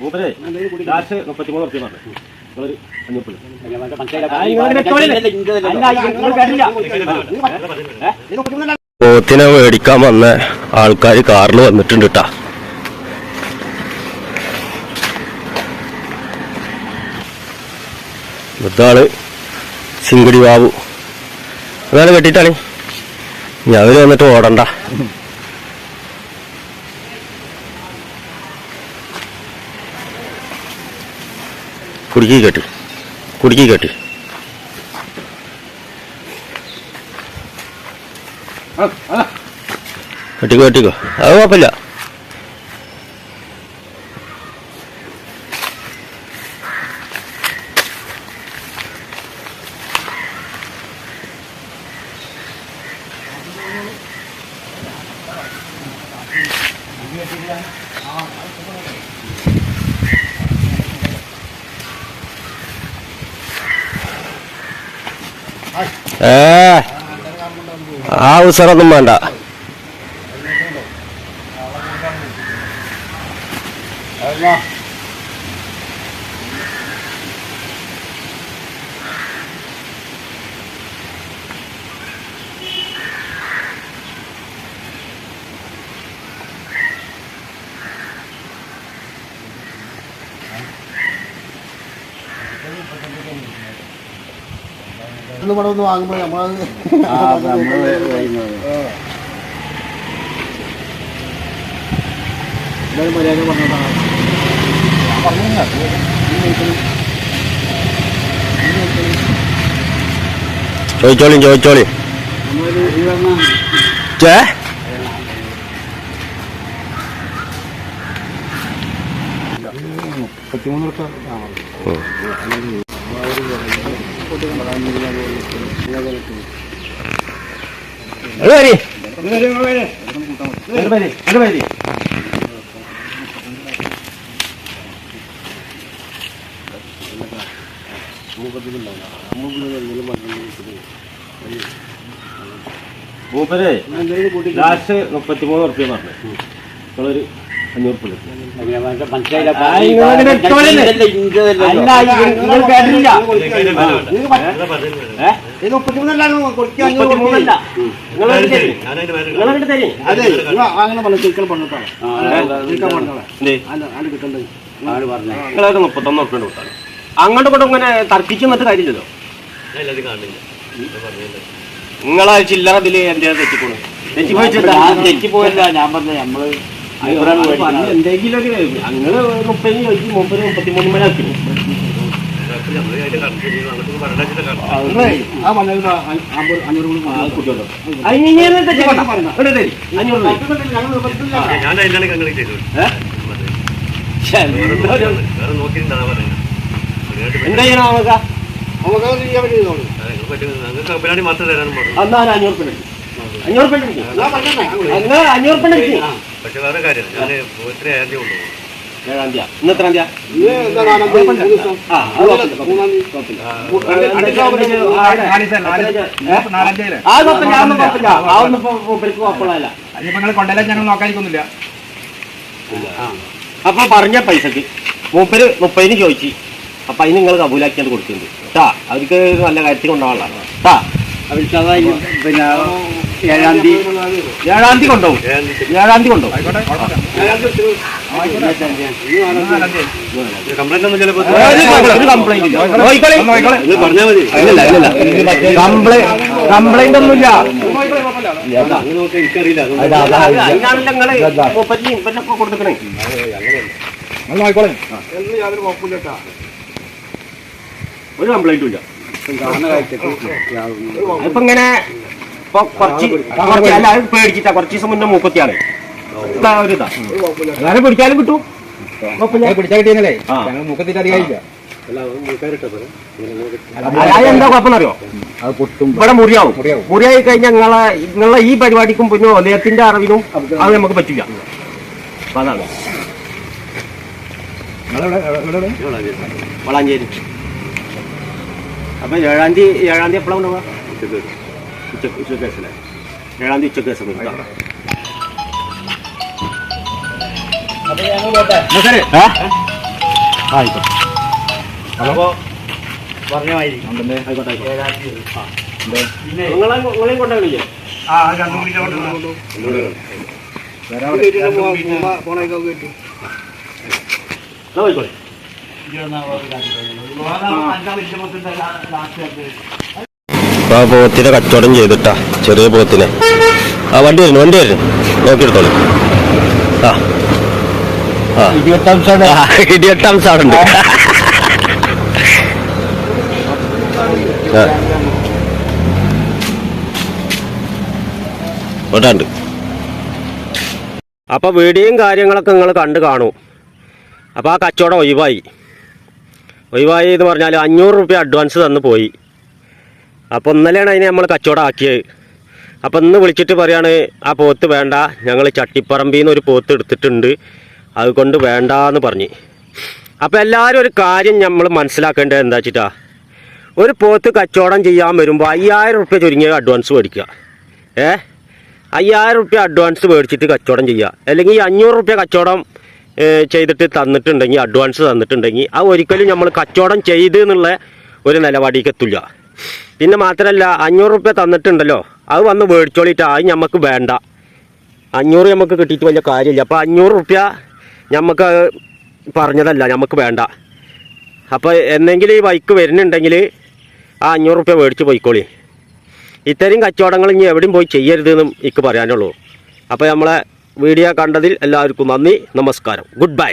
മൂപ്പരെ ലാസ്റ്റ് മുപ്പത്തിമൂന്ന് ഉറുപ്പ്യ പറഞ്ഞു നിങ്ങളൊരു പോത്തിനെ മേടിക്കാൻ വന്ന ആൾക്കാർ കാറിൽ വന്നിട്ടുണ്ട് കേട്ടാ ഇതാണ് സിംഗടി ബാബു അതാണ് കെട്ടിട്ടാണ് ഞാൻ അവർ വന്നിട്ട് ഓടണ്ട. കുടുക്കി കെട്ടി. കുടുക്കി കെട്ടി. കെട്ടിക്കോ കെട്ടിക്കോ. അത് കുഴപ്പമില്ല. ഏ ആ വേണ്ട. ഇന്ന് ഇവിടെ ഒന്ന് വാങ്ങുമ്പോൾ നമ്മളത് എല്ലാവരും മര്യാദ പറഞ്ഞതാണ് ചോദിച്ചോളിയും ചോദിച്ചോളിയും ചേ? മുപ്പത്തിമൂന്ന് മൂപ്പരെ ലാസ്റ്റ് മുപ്പത്തിമൂന്ന് ഉറുപ്പ്യ പറഞ്ഞു നിങ്ങളൊരു അഞ്ഞൂറ് നിങ്ങളൊരു മുപ്പത്തൊന്ന് ഉറുപ്പ്യ കൊടുത്താണ് ഇങ്ങനെ തർക്കിച്ചു മറ്റു കാര്യമില്ലല്ലോ നിങ്ങളാ ചില്ലറ എന്റെ തെറ്റിപ്പോണു തെറ്റിപ്പോയിട്ടില്ല തെറ്റിപ്പോയില്ല ഞാൻ പറഞ്ഞ നമ്മൾ എന്തെങ്കിലും ഞങ്ങൾ മുപ്പതിന് ചോദിച്ചു മുപ്പത് മുപ്പത്തിമൂന്ന് മണി ആക്കി. എന്താ ചെയ്യണം നമുക്ക് നമുക്ക് കമ്പനി മാത്രം തരാനും പറഞ്ഞു. ഒരു അഞ്ഞൂറ് രൂപ അഞ്ഞൂറ് പക്ഷെ വേറെ കാര്യം ഞാൻ ഏഴാം തീയതി. ഇന്ന് എത്രാം തീയതി? ഞങ്ങൾ അപ്പൊ പറഞ്ഞ പൈസക്ക് മൂപ്പര് മുപ്പതിന് ചോദിച്ചു. അപ്പൊ അതിന് നിങ്ങൾ കബൂലാക്കിയാണ് കൊടുത്തിട്ടുണ്ട്. കേട്ടാ അവർക്ക് നല്ല കാര്യത്തിൽ കൊണ്ടുപോകാനുള്ള കേട്ടാ അവർക്ക് അതായി. പിന്നെ ഏഴാം തീയതി. ഏഴാം തീയതി കൊണ്ടുപോകും. ഏഴാം തീയതി. കൊണ്ടുപോകും. കംപ്ലൈന്റ് ഒന്നുമില്ല. ഒരു കംപ്ലൈന്റും ഇല്ല. ഇപ്പൊ ഇങ്ങനെ ഇപ്പൊ കുറച്ച് കുറച്ച് അല്ല അത് പേടിച്ചിട്ടാ കുറച്ച് ദിവസം മുന്നേ മൂപ്പത്തിയാണ് ഇതാ ഒരു ഇതാ അങ്ങനെ പിടിച്ചാലും കിട്ടും കുഴപ്പമില്ല. പിടിച്ചാൽ കിട്ടിയെന്നല്ലേ ആ. ഞങ്ങൾ മുഖത്തിട്ട് അധികമായില്ല അത് എന്താ കുഴപ്പമെന്നറിയോ ഇവിടെ മുറിയാവും. മുറിയായി കഴിഞ്ഞാൽ നിങ്ങളെ നിങ്ങളെ ഈ പരിപാടിക്കും പിന്നെ ഒലയത്തിന്റെ അറിവിനും അത് നമുക്ക് പറ്റില്ല അപ്പൊ അതാണ്? വളാഞ്ചേരി അപ്പൊ ഏഴാം തീയതി ഏഴാം തീയതി എപ്പോഴാണ് ഉണ്ടാവുക ഉച്ചയ്ക്ക് ഉച്ചയ്ക്ക് ശേഷമല്ലേ ഏഴാം തീയതി ഉച്ചയ്ക്ക് ശരി. ഏ? ആയിക്കോട്ടെ അപ്പോ പറഞ്ഞ മാതിരി? ആയിക്കോട്ടെ നിങ്ങളെയും കൊണ്ടുപോയില്ലേ ആ. പോണേക്കൊക്കെ കിട്ടും തീയതി. അഞ്ചാം വിഷമത്തിന്റെ ലാസ്റ്റ് ആ പോത്തിനെ കച്ചവടം ചെയ്തിട്ടാ ചെറിയ പോത്തിനെ. ആ വണ്ടി വരുന്നു വണ്ടി വരുന്നു. നോക്കിയെടുത്തോളൂ. ആ. ആ. ഇടിയട്ടം സാറുണ്ട് ഉണ്ട്. അപ്പൊ വീഡിയോയും കാര്യങ്ങളൊക്കെ നിങ്ങൾ കണ്ടു കാണൂ. അപ്പോൾ ആ കച്ചവടം ഒഴിവായി. ഒഴിവായി എന്ന് പറഞ്ഞാൽ അഞ്ഞൂറ് റുപ്യ അഡ്വാൻസ് തന്നു പോയി. അപ്പോൾ ഇന്നലെയാണ് അതിനെ നമ്മൾ കച്ചവടമാക്കിയത് അപ്പോൾ ഇന്ന് വിളിച്ചിട്ട് പറയാണ് ആ പോത്ത് വേണ്ട. ഞങ്ങൾ ചട്ടിപ്പറമ്പിൽ നിന്ന് ഒരു പോത്ത് എടുത്തിട്ടുണ്ട്. അതുകൊണ്ട് വേണ്ട എന്ന് പറഞ്ഞ്. അപ്പോൾ എല്ലാവരും ഒരു കാര്യം നമ്മൾ മനസ്സിലാക്കേണ്ടത് എന്താ വെച്ചിട്ടാ? ഒരു പോത്ത് കച്ചവടം ചെയ്യാൻ വരുമ്പോൾ അയ്യായിരം റുപ്യ ചുരുങ്ങിയ അഡ്വാൻസ് മേടിക്കുക. ഏ? അയ്യായിരം റുപ്യ അഡ്വാൻസ് മേടിച്ചിട്ട് കച്ചവടം ചെയ്യുക. അല്ലെങ്കിൽ അഞ്ഞൂറ് റുപ്യ കച്ചവടം ചെയ്തിട്ട് തന്നിട്ടുണ്ടെങ്കിൽ അഡ്വാൻസ് തന്നിട്ടുണ്ടെങ്കിൽ ആ ഒരിക്കലും നമ്മൾ കച്ചവടം ചെയ്ത് എന്നുള്ള ഒരു നിലപാടിക്ക് എത്തില്ല പിന്നെ മാത്രമല്ല അഞ്ഞൂറ് റുപ്യ തന്നിട്ടുണ്ടല്ലോ. അത് വന്ന് മേടിച്ചോളിട്ട് അത് നമുക്ക് വേണ്ട. അഞ്ഞൂറ് നമുക്ക് കിട്ടിയിട്ട് വലിയ കാര്യമില്ല. അപ്പോൾ അഞ്ഞൂറ് റുപ്യ നമുക്ക് പറഞ്ഞതല്ല നമുക്ക് വേണ്ട. അപ്പോൾ എന്തെങ്കിലും ഈ ബൈക്ക് വരുന്നുണ്ടെങ്കിൽ ആ അഞ്ഞൂറ് റുപ്യ മേടിച്ച് പോയിക്കോളി. ഇത്തരം കച്ചവടങ്ങൾ ഇനി എവിടെയും പോയി ചെയ്യരുതെന്നും എനിക്ക് പറയാനുള്ളൂ. അപ്പോൾ നമ്മളെ വീഡിയോ കണ്ടതിൽ എല്ലാവർക്കും നന്ദി നമസ്കാരം. Good bye